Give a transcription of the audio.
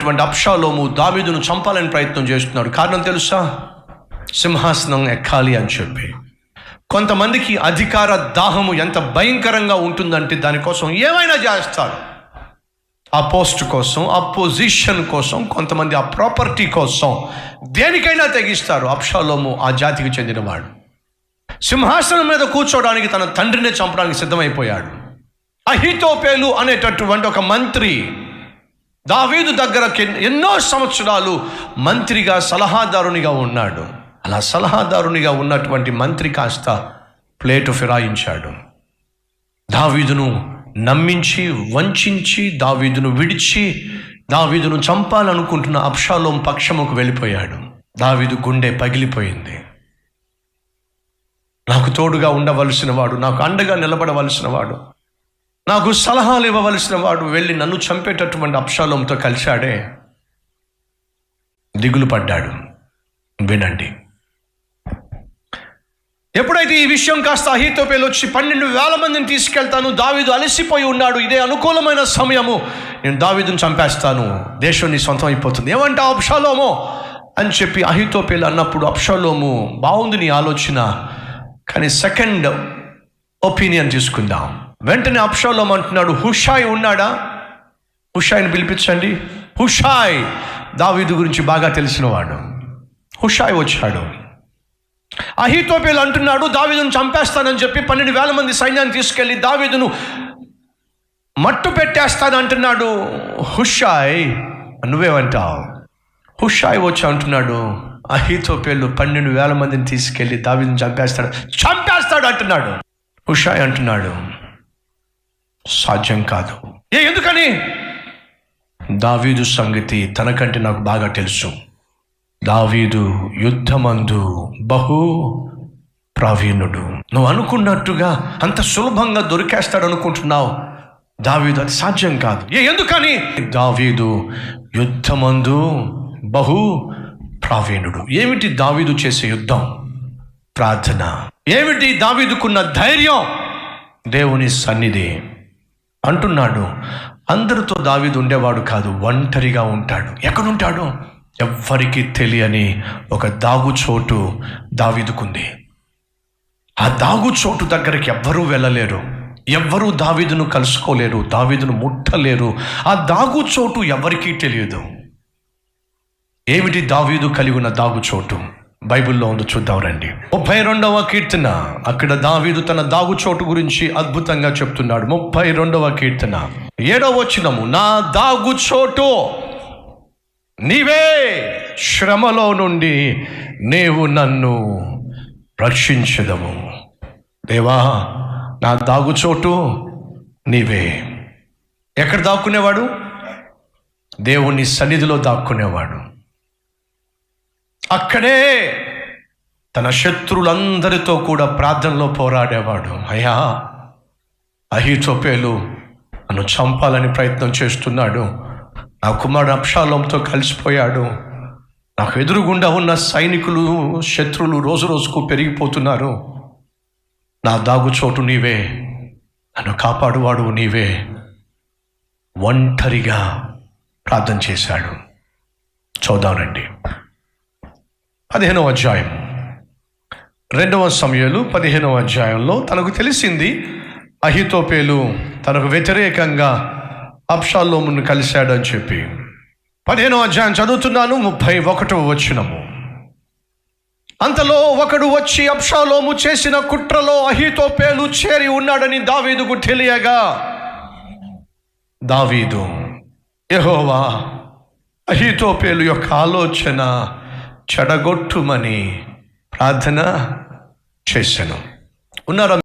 అటువంటి అప్షాలోము దావీదును చంపాలని ప్రయత్నం చేస్తున్నాడు. కారణం తెలుసా? సింహాసనం ఎక్కాలి అని చెప్పి. కొంతమందికి అధికార దాహము ఎంత భయంకరంగా ఉంటుందంటే దానికోసం ఏమైనా చేస్తారు. ఆ పోస్ట్ కోసం ఆ పొజిషన్ కోసం కొంతమంది ఆ ప్రాపర్టీ కోసం దేనికైనా తెగిస్తారు. అప్షాలోము ఆ జాతికి చెందినవాడు. సింహాసనం మీద కూర్చోవడానికి తన తండ్రినే చంపడానికి సిద్ధమైపోయాడు. అహితోపేలు అనేటటువంటి ఒక మంత్రి దావీదు దగ్గర ఎన్నో సంవత్సరాలు మంత్రిగా సలహాదారునిగా ఉన్నాడు. అలా సలహాదారునిగా ఉన్నటువంటి మంత్రి కాస్త ప్లేటు ఫిరాయించాడు. దావీదును నమ్మించి వంచి దావీదును విడిచి దావీదును చంపాలనుకుంటున్న అప్షాలోం పక్షముకు వెళ్ళిపోయాడు. దావీదు గుండె పగిలిపోయింది. నాకు తోడుగా ఉండవలసిన వాడు నాకు అండగా నిలబడవలసిన వాడు నాకు సలహాలు ఇవ్వవలసిన వాడు వెళ్ళి నన్ను చంపేటటువంటి అప్షాలంతో కలిశాడే. దిగులు పడ్డాడు. వినండి. ఎప్పుడైతే ఈ విషయం కాస్త అహితోపేలు వచ్చి పన్నెండు వేల మందిని తీసుకెళ్తాను దావీదు అలసిపోయి ఉన్నాడు ఇదే అనుకూలమైన సమయము నేను దావీదును చంపేస్తాను దేశం నీ సొంతం అయిపోతుంది. ఏమంటే అప్షాలోమో అని చెప్పి అహితోపేలు అన్నప్పుడు అప్షాలోము బాగుంది నీ ఆలోచన కానీ సెకండ్ ఒపీనియన్ తీసుకుందాం. వెంటనే అప్షాలోం అంటున్నాడు హుషాయ్ ఉన్నాడా? హుషాయిని పిలిపించండి. హుషాయ్! దావీదు గురించి బాగా తెలిసినవాడు. హుషాయ్ వచ్చాడు. అహితోపేలు అంటున్నాడు దావీదును చంపేస్తానని చెప్పి పన్నెండు వేల మంది సైన్యాన్ని తీసుకెళ్ళి దావీదును మట్టు పెట్టేస్తాను అంటున్నాడు. హుషాయ్! నువ్వేమంటావు? హుషాయ్ వచ్చి అంటున్నాడు. అహితోపేలు పన్నెండు వేల మందిని తీసుకెళ్ళి దావీదును చంపేస్తాడు. చంపేస్తాడు అంటున్నాడు. హుషాయ్ అంటున్నాడు. సాధ్యం కాదు. ఏ ఎందుకని? దావీదు సంగతి తనకంటే నాకు బాగా తెలుసు. దావీదు యుద్ధమందు బహు ప్రావీణుడు. నువ్వు అనుకున్నట్టుగా అంత సులభంగా దొరికేస్తాడు అనుకుంటున్నావు దావీదు అది సాధ్యం కాదు. ఏ ఎందుకని? దావీదు యుద్ధమందు బహు ప్రావీణుడు. ఏమిటి దావీదు చేసే యుద్ధం? ప్రార్థన. ఏమిటి దావీదుకున్న ధైర్యం? దేవుని సన్నిధి. అంటున్నాడు. అందరితో దావీదు ఉండేవాడు కాదు ఒంటరిగా ఉంటాడు. ఎక్కడుంటాడు? ఎవ్వరికి తెలియని ఒక దాగుచోటు దావీదుకుంది. ఆ దాగుచోటు దగ్గరికి ఎవ్వరూ వెళ్ళలేరు. ఎవ్వరూ దావీదును కలుసుకోలేరు దావీదును ముట్టలేరు. ఆ దాగుచోటు ఎవరికీ తెలియదు. ఏమిటి దావీదు కలిగి ఉన్న దాగుచోటు బైబిల్లో ఉంది చూద్దాం రండి. ముప్పై రెండవ కీర్తన. అక్కడ దావీదు తన దాగుచోటు గురించి అద్భుతంగా చెప్తున్నాడు. ముప్పై రెండవ కీర్తన. ఏడవ వచ్చినము నా దాగుచోటు నీవే శ్రమలో నుండి నీవు నన్ను రక్షించదము. దేవా నా దాగుచోటు నీవే. ఎక్కడ దాక్కునేవాడు? దేవుని సన్నిధిలో దాక్కునేవాడు. అక్కడే తన శత్రులందరితో కూడా ప్రార్థనలో పోరాడేవాడు. అయ్యా అహిచోపేలు నన్ను చంపాలని ప్రయత్నం చేస్తున్నాడు. నా కుమారుడు అప్షాలంతో కలిసిపోయాడు. నాకు ఎదురుగుండా ఉన్న సైనికులు శత్రులు రోజు రోజుకు పెరిగిపోతున్నారు. నా దాగుచోటు నీవే. నన్ను కాపాడువాడు నీవే. ఒంటరిగా ప్రార్థన చేశాడు. చూద్దామండి పదిహేనవ అధ్యాయం. రెండవ సమయంలో పదిహేనవ అధ్యాయంలో తనకు తెలిసింది అహితోపేలు తనకు వ్యతిరేకంగా అప్షాలోమును కలిశాడని చెప్పి. పదిహేనవ అధ్యాయం చదువుతున్నాను ముప్పై ఒకటవ వచ్చినము అంతలో ఒకడు వచ్చి అప్షాలోము చేసిన కుట్రలో అహితోపేలు చేరి ఉన్నాడని దావీదుకు తెలియగా దావీదు యహోవా అహితోపేలు యొక్క ఆలోచన చెడగొట్టుమని ప్రార్థన చేశాను. ఉన్నారా